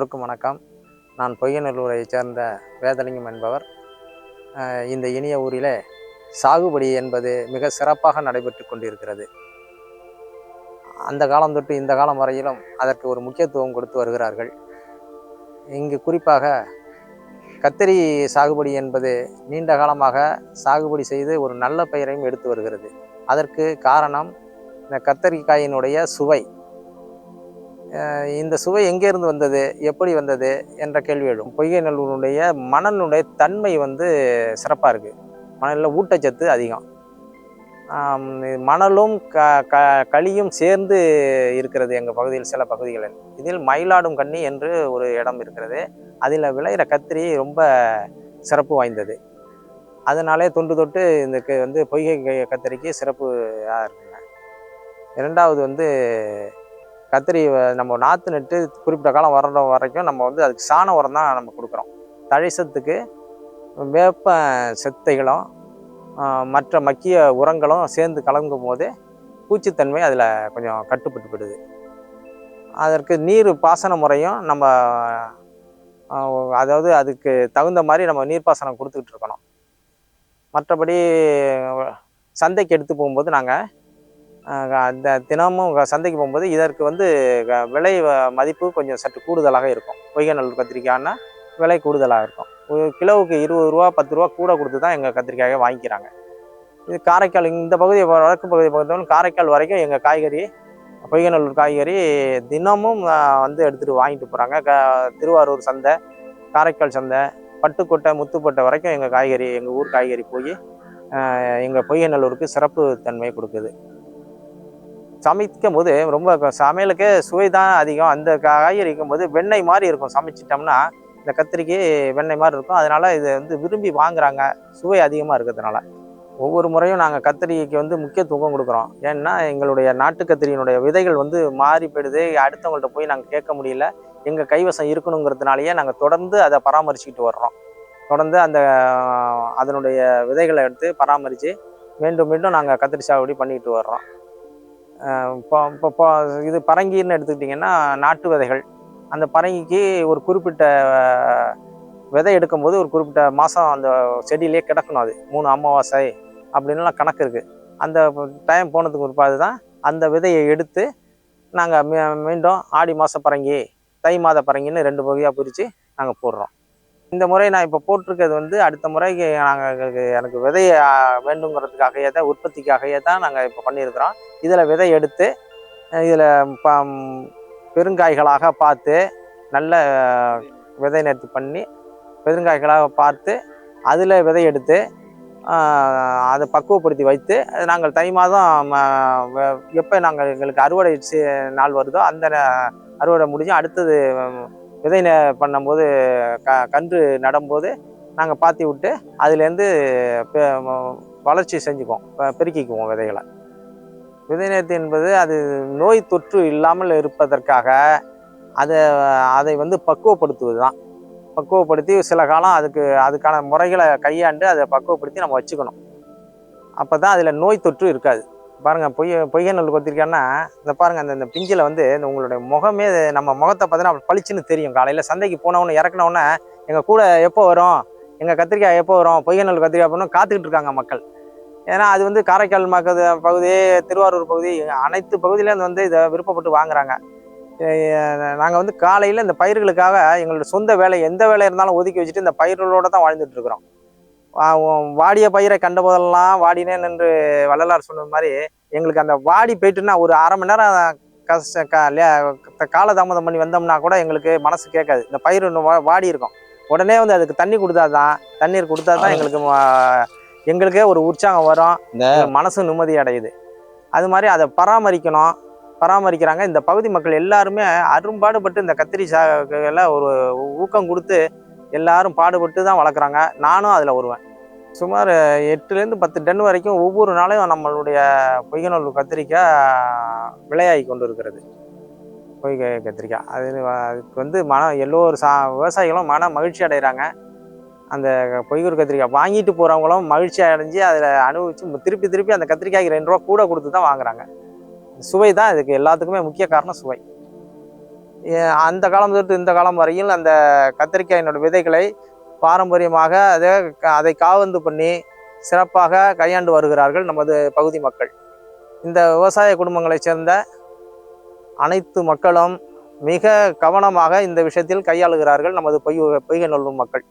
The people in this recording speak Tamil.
எல்லோருக்கும் வணக்கம். நான் பொய்யநல்லூரைச் சேர்ந்த வேதலிங்கம் என்பவர். இந்த இனிய ஊரிலே சாகுபடி என்பது மிக சிறப்பாக நடைபெற்று கொண்டிருக்கிறது. அந்த காலம் தொட்டு இந்த காலம் வரையிலும் அதற்கு ஒரு முக்கியத்துவம் கொடுத்து வருகிறார்கள். இங்கு குறிப்பாக கத்தரி சாகுபடி என்பது நீண்ட காலமாக சாகுபடி செய்து ஒரு நல்ல பெயரையும் எடுத்து வருகிறது. அதற்கு காரணம் இந்த கத்தரிக்காயினுடைய சுவை. இந்த சுவை எங்கேருந்து வந்தது எப்படி வந்தது என்ற கேள்வி எழும். பொய்கை நல்லூருடைய மணலுடைய தன்மை வந்து சிறப்பாக இருக்குது மணலில் ஊட்டச்சத்து அதிகம். மணலும் க க களியும் சேர்ந்து இருக்கிறது எங்கள் பகுதியில் சில பகுதிகளில். இதில் மயிலாடும் கன்னி என்று ஒரு இடம் இருக்கிறது. அதில் விளையிற கத்திரி ரொம்ப சிறப்பு வாய்ந்தது. அதனாலே தொன்று தொட்டு இந்த வந்து பொய்கை கத்திரிக்கு சிறப்பு இருக்குங்க இரண்டாவது வந்து கத்திரி நம்ம நாற்று நட்டு குறிப்பிட்ட காலம் வர்ற வரைக்கும் நம்ம வந்து அதுக்கு சாண உரம் தான் நம்ம கொடுக்குறோம். தழைசத்துக்கு வேப்ப செத்தைகளும் மற்ற மக்கிய உரங்களும் சேர்ந்து கலங்கும் போது பூச்சித்தன்மை அதில் கொஞ்சம் கட்டுப்பட்டு விடுது அதற்கு நீர் பாசன முறையும் நம்ம அதாவது அதுக்கு தகுந்த மாதிரி நம்ம நீர்ப்பாசனம் கொடுத்துக்கிட்டு இருக்கணும். மற்றபடி சந்தைக்கு எடுத்து போகும்போது நாங்கள் தினமும் சந்தைக்கு போகும்போது இதற்கு வந்து க- விலை வ- மதிப்பு கொஞ்சம் சற்று கூடுதலாக இருக்கும். பொய்கநல்லூர் கத்திரிக்காய்னா விலை கூடுதலாக இருக்கும். கிலோவுக்கு இருபது ரூபா பத்து ரூபா கூட கொடுத்து தான் எங்கள் கத்திரிக்காயை வாங்கிக்கிறாங்க. இது காரைக்கால் இந்த பகுதி வடக்கு பகுதி பொறுத்தவரை காரைக்கால் வரைக்கும் எங்கள் காய்கறி பொய்கநல்லூர் காய்கறி தினமும் வந்து எடுத்துகிட்டு வாங்கிட்டு போகிறாங்க க திருவாரூர் சந்தை காரைக்கால் சந்தை பட்டுக்கோட்டை முத்துக்கோட்டை வரைக்கும் எங்கள் காய்கறி எங்கள் ஊர் காய்கறி போய் எங்கள் பொய்யநல்லூருக்கு சிறப்பு தன்மை கொடுக்குது. சமைக்கும் போது ரொம்ப சமையலுக்கு சுவை தான் அதிகம். அந்த காய்கறி இருக்கும்போது வெண்ணெய் மாதிரி இருக்கும். சமைச்சிட்டோம்னா இந்த கத்திரிக்கு வெண்ணெய் மாதிரி இருக்கும். அதனால் இதை வந்து விரும்பி வாங்குறாங்க. சுவை அதிகமாக இருக்கிறதுனால. ஒவ்வொரு முறையும் நாங்கள் கத்திரிக்கு வந்து முக்கியத்துவம் கொடுக்குறோம். ஏன்னா எங்களுடைய நாட்டு கத்திரியினுடைய விதைகள் வந்து மாறி போயிடுது. அடுத்தவங்கள்ட்ட போய் நாங்கள் கேட்க முடியல. எங்கள் கைவசம் இருக்கணுங்கிறதுனாலயே நாங்கள் தொடர்ந்து அதை பராமரிச்சுக்கிட்டு வர்றோம். தொடர்ந்து அந்த அதனுடைய விதைகளை எடுத்து பராமரித்து மீண்டும் மீண்டும் நாங்கள் கத்திரி சாகுபடி பண்ணிக்கிட்டு வர்றோம். இப்போ இப்போ இது பரங்கின்னு எடுத்துக்கிட்டிங்கன்னா நாட்டு விதைகள். அந்த பரங்கிக்கு ஒரு குறிப்பிட்ட விதை எடுக்கும்போது ஒரு குறிப்பிட்ட மாதம் அந்த செடியிலே கிடக்கணும் அது. மூணு அமாவாசை அப்படின்லாம் கணக்கு இருக்குது அந்த டைம் போனதுக்கு பிற்பாடு தான் அந்த விதையை எடுத்து நாங்கள் மீ மீண்டும் ஆடி மாத பரங்கி தை மாத பரங்கின்னு ரெண்டு பகுதியாக பிரித்து நாங்கள் போடுறோம். இந்த முறை நான் இப்போ போட்டிருக்கிறது வந்து அடுத்த முறைக்கு நாங்கள் எனக்கு விதையை வேண்டுங்கிறதுக்காகவே தான் உற்பத்திக்காகவே தான் நாங்கள் இப்போ பண்ணியிருக்கிறோம். இதில் விதை எடுத்து இதில் ப பெருங்காய்களாக பார்த்து நல்ல விதை நேர்த்தி பண்ணி பெருங்காய்களாக பார்த்து அதில் விதை எடுத்து அதை பக்குவப்படுத்தி வைத்து நாங்கள் தை மாதம் எப்போ நாங்கள் எங்களுக்கு அறுவடை நாள் வருதோ அந்த அறுவடை முடிஞ்சு அடுத்தது விதை பண்ணும்போது க கன்று நடும்போது நாங்கள் பாத்தி விட்டு அதுலேருந்து பெ- வளர்ச்சி செஞ்சுக்குவோம். பெருக்கிக்குவோம் விதைகளை. விதை நேர்த்தி என்பது அது நோய் தொற்று இல்லாமல் இருப்பதற்காக அதை அதை வந்து பக்குவப்படுத்துவது தான் பக்குவப்படுத்தி சில காலம் அதுக்கு அதுக்கான முறைகளை கையாண்டு அதை பக்குவப்படுத்தி நம்ம வச்சுக்கணும். அப்போ தான் அதில் நோய் தொற்று இருக்காது. பாருங்கள் பொய்ய பொய்ய நெல் கொத்திருக்கேன்னா இந்த பாருங்கள் அந்த இந்த பிஞ்சில் வந்து இந்த உங்களுடைய முகமே நம்ம முகத்தை பார்த்தீங்கன்னா அப்படி பளிச்சுன்னு தெரியும். காலையில் சந்தைக்கு போனவொன்னே இறக்குனவுடனே எங்கள் கூட எப்போ வரும் எங்கள் கத்திரிக்காய் எப்போ வரும் பொய்ய நெல் கத்திரிக்காய் அப்படின்னு காத்துக்கிட்டு இருக்காங்க மக்கள். ஏன்னா அது வந்து காரைக்கால் மக்கள் பகுதி திருவாரூர் பகுதி அனைத்து பகுதியிலேருந்து வந்து இதை விருப்பப்பட்டு வாங்குறாங்க. நாங்கள் வந்து காலையில் இந்த பயிர்களுக்காக எங்களோட சொந்த வேலை எந்த வேலை இருந்தாலும் ஒதுக்கி வச்சுட்டு இந்த பயிர்களோட தான் வாழ்ந்துட்டு இருக்கிறோம். வாடிய பயிரை கண்ட போதெல்லாம் வாடினேன் என்று வள்ளலார் சொன்னது மாதிரி எங்களுக்கு அந்த வாடி போயிட்டுன்னா ஒரு அரை மணி நேரம் கஷ்ட காலதாமதம் பண்ணி வந்தோம்னா கூட எங்களுக்கு மனசு கேட்காது. இந்த பயிர் இன்னும் வாடி இருக்கும். உடனே வந்து அதுக்கு தண்ணி கொடுத்தா தான் தண்ணீர் கொடுத்தா தான் எங்களுக்கு எங்களுக்கே ஒரு உற்சாகம் வரும். மனசு நிம்மதி அடையுது. அது மாதிரி அதை பராமரிக்கணும். பராமரிக்கிறாங்க. இந்த பகுதி மக்கள் எல்லாருமே அரும்பாடுபட்டு இந்த கத்திரி சாகுல ஒரு ஊக்கம் கொடுத்து எல்லாரும் பாடுபட்டு தான் வளர்க்குறாங்க. நானும் அதில் வருவேன். சுமார் எட்டுலேருந்து பத்து டன் வரைக்கும் ஒவ்வொரு நாளையும் நம்மளுடைய பொய்கநல்லூர் கத்திரிக்காய் விளையாகி கொண்டு இருக்கிறது பொய்கை கத்திரிக்காய். அது அதுக்கு வந்து மன எல்லோரு சா விவசாயிகளும் மன மகிழ்ச்சி அடைகிறாங்க. அந்த பொய்கூர் கத்திரிக்காய் வாங்கிட்டு போகிறவங்களும் மகிழ்ச்சி அடைஞ்சு அதில் அனுபவிச்சு திருப்பி திருப்பி அந்த கத்திரிக்காய்க்கு ரெண்டு ரூபா கூட கொடுத்து தான் வாங்குறாங்க. சுவை தான் இதுக்கு எல்லாத்துக்குமே முக்கிய காரணம் சுவை. அந்த காலம் தொட்டு இந்த காலம் வரையில் அந்த கத்திரிக்காயினோட விதைகளை பாரம்பரியமாக அதை அதை காவந்து பண்ணி சிறப்பாக கையாண்டு வருகிறார்கள் நமது பகுதி மக்கள். இந்த விவசாய குடும்பங்களைச் சேர்ந்த அனைத்து மக்களும் மிக கவனமாக இந்த விஷயத்தில் கையாளுகிறார்கள் நமது பொய் பொய்கை நல்லூர் மக்கள்.